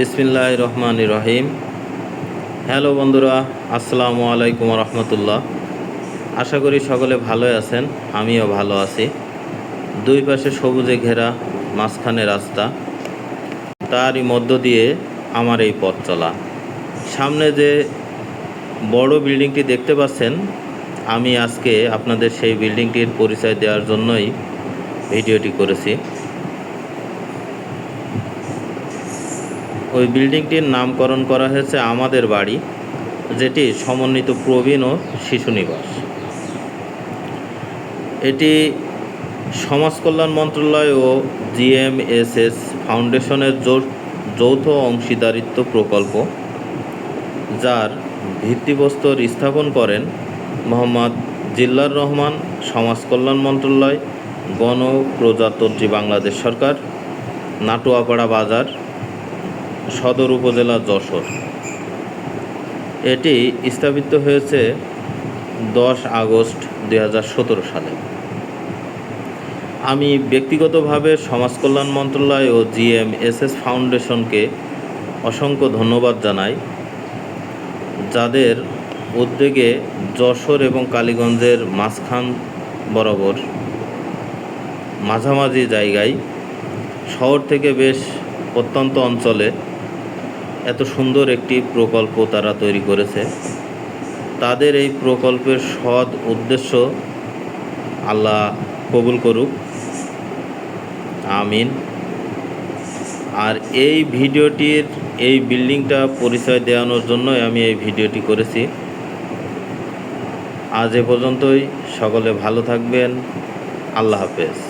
বিসমিল্লাহ রহমান রহিম। হ্যালো বন্ধুরা, আসসালামু আলাইকুম রহমতুল্লাহ। আশা করি সকলে ভালো আছেন, আমিও ভালো আছি। দুই পাশে সবুজে ঘেরা মাঝখানে রাস্তা, তারই মধ্য দিয়ে আমার এই পথ চলা। সামনে যে বড় বিল্ডিংটি দেখতে পাচ্ছেন, আমি আজকে আপনাদের সেই বিল্ডিংটির পরিচয় দেওয়ার জন্যই ভিডিওটি করেছি। ওই বিল্ডিংটির নামকরণ করা হয়েছে আমাদের বাড়ি, যেটি সমন্বিত প্রবীণ ও শিশু নিবাস। এটি সমাজ কল্যাণ মন্ত্রণালয় ও জিএমএসএস ফাউন্ডেশনের যৌথ অংশীদারিত্ব প্রকল্প, যার ভিত্তিপ্রস্তর স্থাপন করেন মোহাম্মদ জিল্লার রহমান, সমাজ কল্যাণ মন্ত্রণালয়, গণ প্রজাতন্ত্রী বাংলাদেশ সরকার, নাটুয়াপাড়া বাজার সদর উপজেলা যশোর। এটি স্থাপিত হয়েছে দশ আগস্ট দু হাজার সতেরো সালে। আমি ব্যক্তিগতভাবে সমাজ কল্যাণ মন্ত্রণালয় ও জিএম এস এস ফাউন্ডেশনকে অসংখ্য ধন্যবাদ জানাই, যাদের উদ্যোগে যশোর এবং কালীগঞ্জের মাঝখান বরাবর মাঝামাঝি জায়গায় শহর থেকে বেশ প্রত্যন্ত অঞ্চলে এত সুন্দর একটি প্রকল্প তারা তৈরি করেছে। তাদের এই প্রকল্পের সৎ উদ্দেশ্য আল্লাহ কবুল করুক। আমিন। আর এই ভিডিওটির, এই বিল্ডিংটা পরিচয় দেওয়ানোর জন্যই আমি এই ভিডিওটি করেছি। আজ এ পর্যন্তই। সকলে ভালো থাকবেন। আল্লাহ হাফেজ।